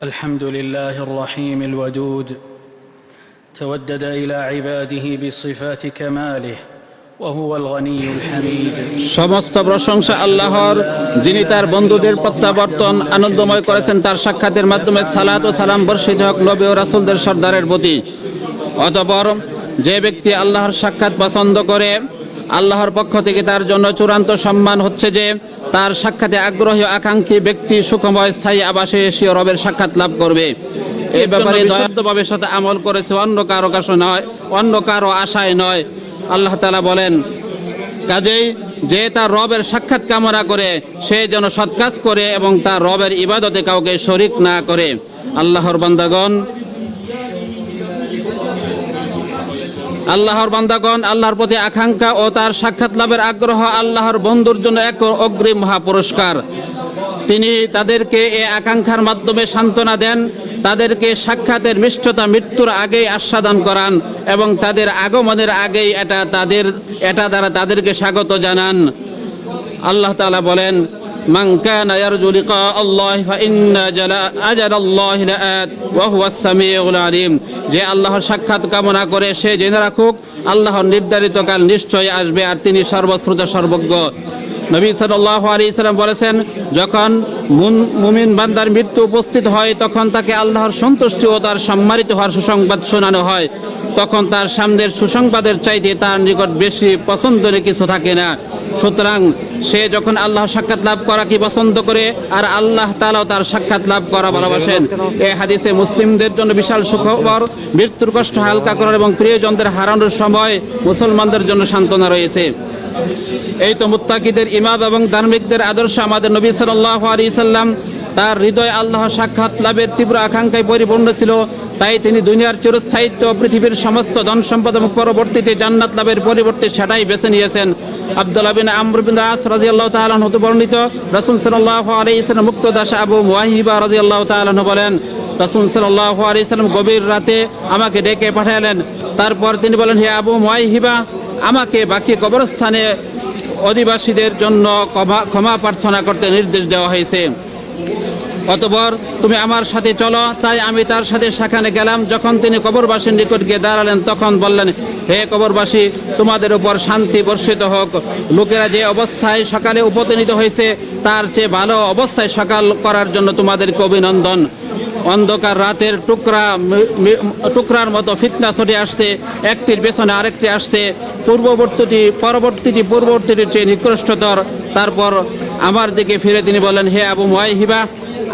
الحمد لله الرحيم الودود تودد الى عباده بصفات كماله وهو الغني الحميد সমস্ত প্রশংসা আল্লাহর যিনি তার বন্ধুদের প্রত্যাবর্তন আনন্দময় করেছেন তার সাক্ষাতের মাধ্যমে সালাত ও সালাম বর্ষিত হক নবী ও রাসুলদের সর্দারের প্রতি অতপর যে ব্যক্তি আল্লাহর সাক্ষাৎ পছন্দ করে আল্লাহর পক্ষ থেকে তার জন্য চূড়ান্ত সম্মান হচ্ছে যে তার সাক্ষাতে আগ্রহী আকাঙ্ক্ষী ব্যক্তি সুখময় স্থায়ী আবাসে এসে রবের সাক্ষাৎ লাভ করবে। এই ব্যাপারে দয়াদ্দভাবে সাথে আমল করেছে অন্য কারও কাছে নয় অন্য কারও আশায় নয়। আল্লাহ তালা বলেন কাজেই যে তার রবের সাক্ষাৎ কামনা করে সে যেন সৎ কাজ করে এবং তার রবের ইবাদতে কাউকে শরিক না করে। আল্লাহর বান্দাগণ আল্লাহর বান্দাগণ, আল্লাহর প্রতি আকাঙ্ক্ষা ও তার সাক্ষাৎ লাভের আগ্রহ আল্লাহর বন্ধুর জন্য এক অগ্রিম মহা পুরস্কার তিনি তাদেরকে এ আকাঙ্ক্ষার মাধ্যমে সান্ত্বনা দেন, তাদেরকে সাক্ষাতের মিষ্টতা মৃত্যুর আগেই আস্বাদন করান এবং তাদের আগমনের আগেই এটা তাদের, এটা দ্বারা তাদেরকে স্বাগত জানান। আল্লাহ তাআলা বলেন মান কানা ইয়ারজু লিকা আল্লাহ ফাইন্না জালা আজাল আল্লাহ লাআত ওয়া হুয়াস যে আল্লাহর সাক্ষাৎ কামনা করে সে জেনে রাখুক, আল্লাহর নির্ধারিত কাল নিশ্চয়ই আসবে আর তিনি সর্বশ্রোতা, সর্বজ্ঞ। নবী সাল্লাল্লাহু আলাইহি সাল্লাম বলেছেন, যখন মুমিন বান্দার মৃত্যু উপস্থিত হয়, তখন তাকে আল্লাহর সন্তুষ্টি ও তার সম্মানিত হওয়ার সুসংবাদ শোনানো হয়। তখন তার সামনের সুসংবাদের চাইতে তার নিকট বেশি পছন্দের কিছু থাকে না। সুতরাং সে যখন আল্লাহ সাক্ষাৎ লাভ করা কি পছন্দ করে, আর আল্লাহ তালাও তার সাক্ষাৎ লাভ করা ভালোবাসেন। এ হাদিসে মুসলিমদের জন্য বিশাল সুখবর, মৃত্যুর কষ্ট হালকা করার এবং প্রিয়জনদের হারানোর সময় মুসলমানদের জন্য সান্ত্বনা রয়েছে। এই তো মুত্তাকিদের ইমাম এবং ধার্মিকদের আদর্শ আমাদের নবী আলাইহি সাল্লাম তার হৃদয় আল্লাহ সাক্ষাৎ লাভের তীব্র আকাঙ্ক্ষায় পরিপূর্ণ ছিল। তাই তিনি দুনিয়ার চিরস্থায়িত্ব পৃথিবীর সমস্ত ধন সম্পদ এবং পরবর্তীতে জান্নাত লাভের পরিবর্তে সেটাই বেছে নিয়েছেন। আব্দুল্লাহ বিন আমর বিন আস রাদিয়াল্লাহু তাআলা হতে বর্ণিত, রাসূল সাল্লাল্লাহু আলাইহি সাল্লাম মুক্ত দাস আবু মুয়াহিবা রাদিয়াল্লাহু তাআলা বলেন, রাসূল সাল্লাল্লাহু আলাইহি সাল্লাম গভীর রাতে আমাকে ডেকে পাঠালেন তারপর তিনি বলেন, হে আবু মুয়াহিবা আমাকে বাকি কবরস্থানে অধিবাসীদের জন্য ক্ষমা- ক্ষমা প্রার্থনা করতে নির্দেশ দেওয়া হয়েছে। অতপর তুমি আমার সাথে চলো, তাই আমি তার সাথে সেখানে গেলাম। যখন তিনি কবরবাসীর নিকট গিয়ে দাঁড়ালেন, তখন বললেন, হে কবরবাসী, তোমাদের উপর শান্তি বর্ষিত হোক। লোকেরা যে অবস্থায় সকালে উপনীত হয়েছে, তার চেয়ে ভালো অবস্থায় সকাল করার জন্য তোমাদেরকে অভিনন্দন। অন্ধকার রাতের টুকরা টুকরার মতো ফিতনা ছড়ে আসছে, একটির পেছনে আরেকটি আসছে। পূর্ববর্তীটি, পরবর্তীটি, পূর্ববর্তীটির চেয়ে নিকৃষ্টতর। তারপর আমার দিকে ফিরে তিনি বলেন হে আবু মুয়াইহিবা,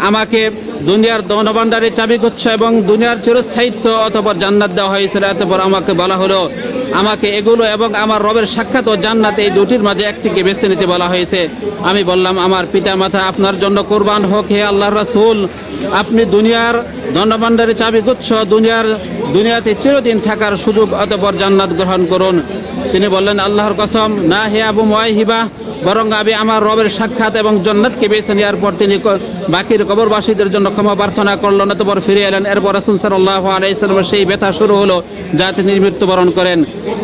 আমাকে দুনিয়ার দনভাণ্ডারের চাবিগুচ্ছ এবং দুনিয়ার চিরস্থায়িত্ব অতপর জান্নাত দেওয়া হয়েছিল অতপর আমাকে বলা হলো আমাকে এগুলো এবং আমার রবের সাক্ষাৎ ও জান্নাত এই দুটির মাঝে একটিকে বেছে নিতে বলা হয়েছে। আমি বললাম, আমার পিতা মাতা আপনার জন্য কোরবান হোক, হে আল্লাহ রাসুল। আপনি দুনিয়ার দণ্ডমান্ডারে চাবি গুচ্ছ দুনিয়ার, দুনিয়াতে চিরদিন থাকার সুযোগ অতপর জান্নাত গ্রহণ করুন। তিনি বললেন, আল্লাহর কসম, না হে আবু মুয়াইহিবা বরং আমি আমার রবের সাক্ষাৎ এবং জন্নাতকে বেছে নেওয়ার পর তিনি বাকির কবরবাসীদের জন্য ক্ষমা প্রার্থনা করলেন অতপর ফিরে এলেন। এরপর রাসূল সাল্লাল্লাহু আলাইহি সাল্লামের সেই ব্যথা শুরু হলো, যা তিনি মৃত্যুবরণ করেন।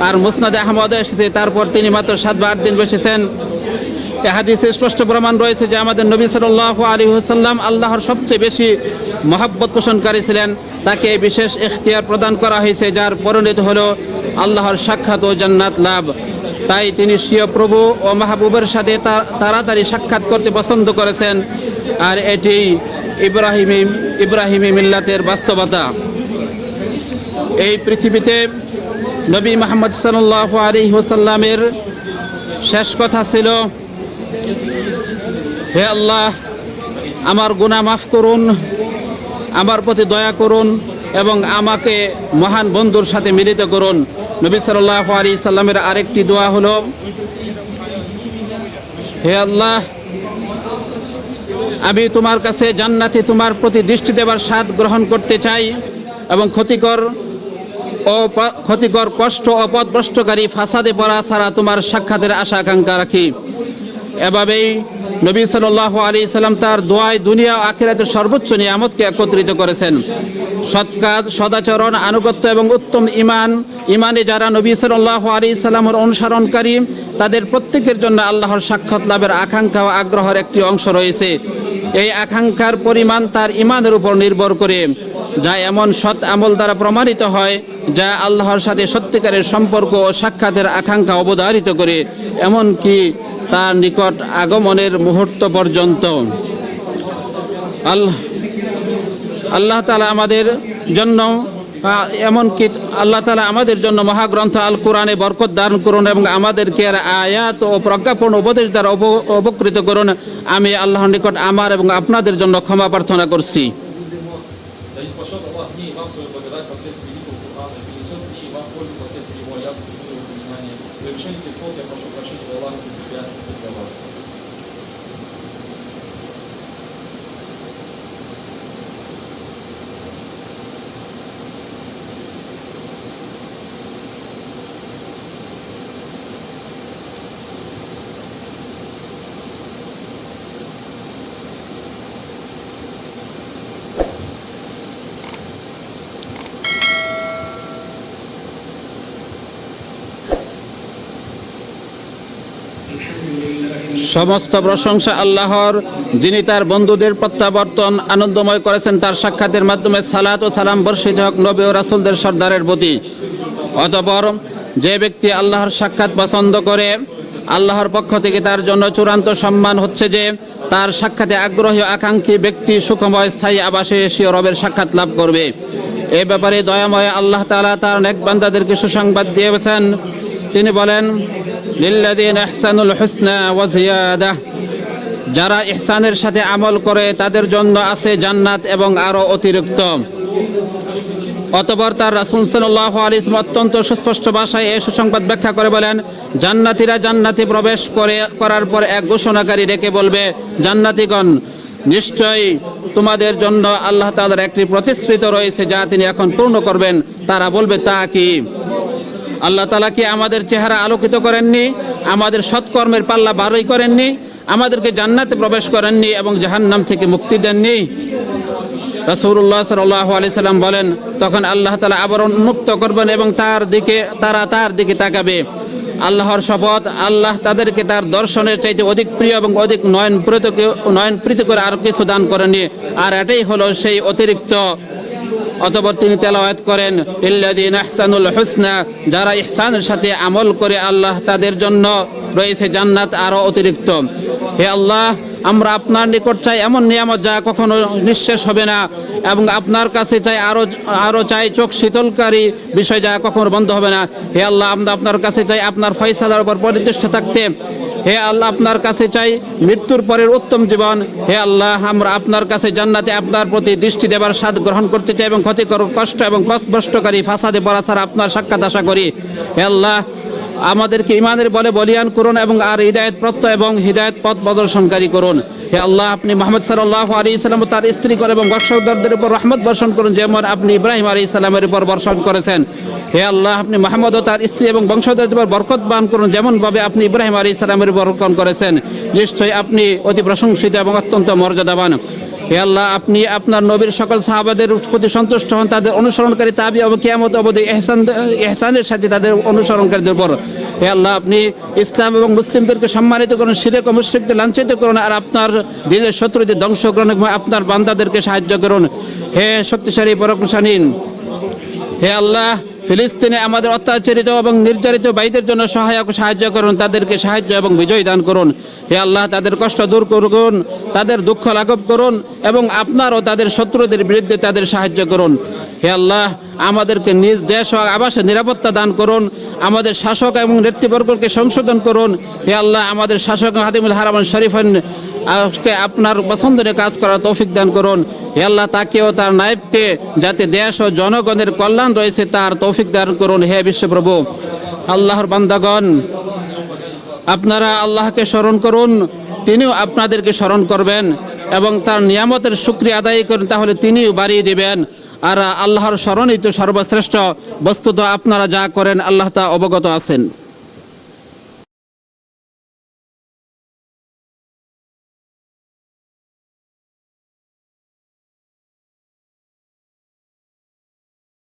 আর মুসনাদ আহমদ এসেছে, তারপর তিনি মাত্র সাত বা আট দিন বসেছেন। এ হাদিসে স্পষ্ট প্রমাণ রয়েছে যে আমাদের নবী সাল্লাল্লাহু আলাইহি ওয়াসাল্লাম আল্লাহর সবচেয়ে বেশি মহাব্বত পোষণকারী ছিলেন। তাকে বিশেষ এখতিয়ার প্রদান করা হয়েছে, যার পরিণত হলো আল্লাহর সাক্ষাৎ ও জান্নাত লাভ। তাই তিনি স্বীয় প্রভু ও মাহবুবের সাথে তাড়াতাড়ি সাক্ষাৎ করতে পছন্দ করেছেন। আর এটি ইব্রাহিমি ইব্রাহিমি মিল্লাতের বাস্তবতা। এই পৃথিবীতে নবী মোহাম্মদ সাল্লাল্লাহু আলাইহি ওয়াসাল্লামের শেষ কথা ছিল, হে আল্লাহ, আমার গুণা মাফ করুন, আমার প্রতি দয়া করুন এবং আমাকে মহান বন্ধুর সাথে মিলিত করুন। নবী সাল্লাল্লাহু আলাইহি সাল্লামের আরেকটি দোয়া হলো, হে আল্লাহ, আমি তোমার কাছে জান্নাতে তোমার প্রতি দৃষ্টি দেবার স্বাদ গ্রহণ করতে চাই এবং ক্ষতিকর ও ক্ষতিকর কষ্ট ও পথভ্রষ্টকারী ফাসাদে পড়া ছাড়া তোমার সাক্ষাতের আশা আকাঙ্ক্ষা রাখি। এভাবেই নবী সাল্লাল্লাহু আলাইহি সাল্লাম তার দোয়ায় দুনিয়া আখিরাতের সর্বোচ্চ নিয়ামতকে একত্রিত করেছেন। সৎ কাজ সদাচরণ, আনুগত্য এবং উত্তম ইমান ইমানে যারা নবী সাল্লাল্লাহু আলাইহি সাল্লামের অনুসরণকারী, তাদের প্রত্যেকের জন্য আল্লাহর সাক্ষাৎ লাভের আকাঙ্ক্ষা ও আগ্রহের একটি অংশ রয়েছে। এই আকাঙ্ক্ষার পরিমাণ তার ইমানের উপর নির্ভর করে। যা এমন সৎ আমল দ্বারা প্রমাণিত হয়, যা আল্লাহর সাথে সত্যিকারের সম্পর্ক ও সাক্ষাতের আকাঙ্ক্ষা অবধারিত করে, এমনকি তার নিকট আগমনের মুহূর্ত পর্যন্ত। আল্লাহ আল্লাহ তালা আমাদের জন্য আহ, এমনকি আল্লাহ তালা আমাদের জন্য মহাগ্রন্থ আল কোরআনে বরকত দান করুন এবং আমাদেরকে আর আয়াত ও প্রজ্ঞাপূর্ণ উপদেশ দ্বারা উপ- উপকৃত করুন আমি আল্লাহর নিকট আমার এবং আপনাদের জন্য ক্ষমা প্রার্থনা করছি Да и спасет Аллах мне и вам свою благодать посредством великого Кур'ана, и принесет мне и вам пользу посредством его аят и мира и понимания. В завершение этих слов я прошу прощения у Аллаха для себя и для вас. সমস্ত প্রশংসা আল্লাহর, যিনি তার বন্ধুদের প্রত্যাবর্তন আনন্দময় করেছেন, তার সাক্ষাতের মাধ্যমে সালাত ও সালাম বর্ষিত হক নবী ও রাসুলদের সর্দারের প্রতি। অতপর যে ব্যক্তি আল্লাহর সাক্ষাৎ পছন্দ করে, আল্লাহর পক্ষ থেকে তার জন্য চূড়ান্ত সম্মান হচ্ছে যে, তার সাক্ষাতে আগ্রহী আকাঙ্ক্ষী ব্যক্তি সুখময় স্থায়ী আবাসে এসে রবের সাক্ষাৎ লাভ করবে। এ ব্যাপারে দয়াময় আল্লাহ তাআলা তার নেক বান্দাদেরকে সুসংবাদ দিয়েছেন। তিনি বলেন লিল্লাযীনা ইহসানুল হুসনা ওয়া জিয়াদাহ যারা ইহসানের সাথে আমল করে, তাদের জন্য আছে জান্নাত এবং আরও অতিরিক্ত। অতপর তার রাসূল সাল্লাল্লাহু আলাইহি ওয়াসাল্লাম অত্যন্ত সুস্পষ্ট ভাষায় এই সুসংবাদ ব্যাখ্যা করে বলেন, জান্নাতীরা জান্নাতে প্রবেশ করে, করার পর এক ঘোষণাকারী ডেকে বলবে, জান্নাতীগণ, নিশ্চয়ই তোমাদের জন্য আল্লাহ তাআলার একটি প্রতিশ্রুত রয়েছে যা তিনি এখন পূর্ণ করবেন। তারা বলবে, তা কি? আল্লাহ তালা কি আমাদের চেহারা আলোকিত করেননি? আমাদের সৎকর্মের পাল্লা বারই করেননি? আমাদেরকে জান্নাতে প্রবেশ করেননি এবং জাহান্নাম থেকে মুক্তি দেননি? রাসূলুল্লাহ সাল্লাহ আলাইহি সাল্লাম বলেন, তখন আল্লাহ তালা আবার উন্মুক্ত করবেন এবং তার দিকে, তারা তার দিকে তাকাবে। আল্লাহর শপথ, আল্লাহ তাদেরকে তার দর্শনের চাইতে অধিক প্রিয় এবং অধিক নয়ন প্রীত নয়ন প্রীত করে আর কিছু দান করেনি আর এটাই হলো সেই অতিরিক্ত অতপর তিনি তেলাওয়াত করেন, ইল্লাযীনা আহসানুল হুসনা যারা ইহসানের সাথে আমল করে আল্লাহ তাদের জন্য রয়েছে জান্নাত আরও অতিরিক্ত। হে আল্লাহ, আমরা আপনার নিকট চাই এমন নিয়ামত যা কখনো নিঃশেষ হবে না, এবং আপনার কাছে চাই আরও আরও চাই চোখ শীতলকারী বিষয় যা কখনো বন্ধ হবে না। হে আল্লাহ, আমরা আপনার কাছে চাই আপনার ফয়সালার উপর পরিদৃষ্ট থাকতে হে আল্লাহ, আপনার কাছে চাই মৃত্যুর পরের উত্তম জীবন। হে আল্লাহ, আমরা আপনার কাছে জান্নাতে আপনার প্রতি দৃষ্টি দেবার স্বাদ গ্রহণ করতে চাই এবং ক্ষতিকর কষ্ট এবং পথভ্রষ্টকারী ফাঁসাদে পড়া আপনার সাক্ষাৎ আশা করি। হে আল্লাহ আমাদেরকে ইমানের বলে বলিয়ান করুন এবং আর হৃদায়ত প্রত্যয় এবং হৃদায়ত পথ প্রদর্শনকারী করুন। হে আল্লাহ, আপনি মোহাম্মদ সাল্লাহ আলী ইসলাম তার স্ত্রী করে এবং বর্ষকদের উপর রহমত বর্ষণ করুন যেমন আপনি ইব্রাহিম আলী ইসলামের উপর বর্ষণ করেছেন। হে আল্লাহ, আপনি মোহাম্মদ ও তার স্ত্রী এবং বংশধরের উপর বরকত বান করুন, যেমনভাবে আপনি ইব্রাহিম আলী ইসলামের উপর করেছেন। নিশ্চয়ই আপনি অতি প্রশংসিত এবং অত্যন্ত মর্যাদাবান। হে আল্লাহ, আপনি আপনার নবীর সকল সাহাবাদের প্রতি সন্তুষ্ট হন, তাদের অনুসরণকারী তাবি এবং কেয়ামত অবধি এহসান এহসানের সাথে তাদের অনুসরণকারীদের উপর হে আল্লাহ, আপনি ইসলাম এবং মুসলিমদেরকে সম্মানিত করুন সিরেক মুশ্রিকদের লাঞ্ছিত করুন, আর আপনার দিনের শত্রুদের ধ্বংস করুন এবং আপনার বান্দাদেরকে সাহায্য করুন। হে শক্তিশালী পরকশানীন হে আল্লাহ ফিলিস্তিনে আমাদের অত্যাচারিত এবং নির্যাতিত ভাইদের জন্য সহায়ক সাহায্য করুন, তাদেরকে সাহায্য এবং বিজয় দান করুন। হে আল্লাহ, তাদের কষ্ট দূর করুন, তাদের দুঃখ লাঘব করুন এবং আপনারও তাদের শত্রুদের বিরুদ্ধে তাদের সাহায্য করুন। হে আল্লাহ, আমাদেরকে নিজ দেশ ও আবাসে নিরাপত্তা দান করুন, আমাদের শাসক এবং নেতৃবর্গকে সংশোধন করুন। হে আল্লাহ, আমাদের শাসক হাতিমুল হারামান শরীফেন আজকে আপনার পছন্দের কাজ করার তৌফিক দান করুন। হে আল্লাহ, তাকেও তার নায়েবকে যাতে দেশ ও জনগণের কল্যাণ রয়েছে, তার তৌফিক দান করুন। হে বিশ্বপ্রভু, আল্লাহর বান্দাগণ, আপনারা আল্লাহকে স্মরণ করুন, তিনিও আপনাদেরকে স্মরণ করবেন এবং তার নিয়ামতের শুক্রিয়া আদায় করুন, তাহলে তিনিও বাড়িয়ে দেবেন। আর আল্লাহর স্মরণই তো সর্বশ্রেষ্ঠ। বস্তুত আপনারা যা করেন আল্লাহ তা অবগত আছেন।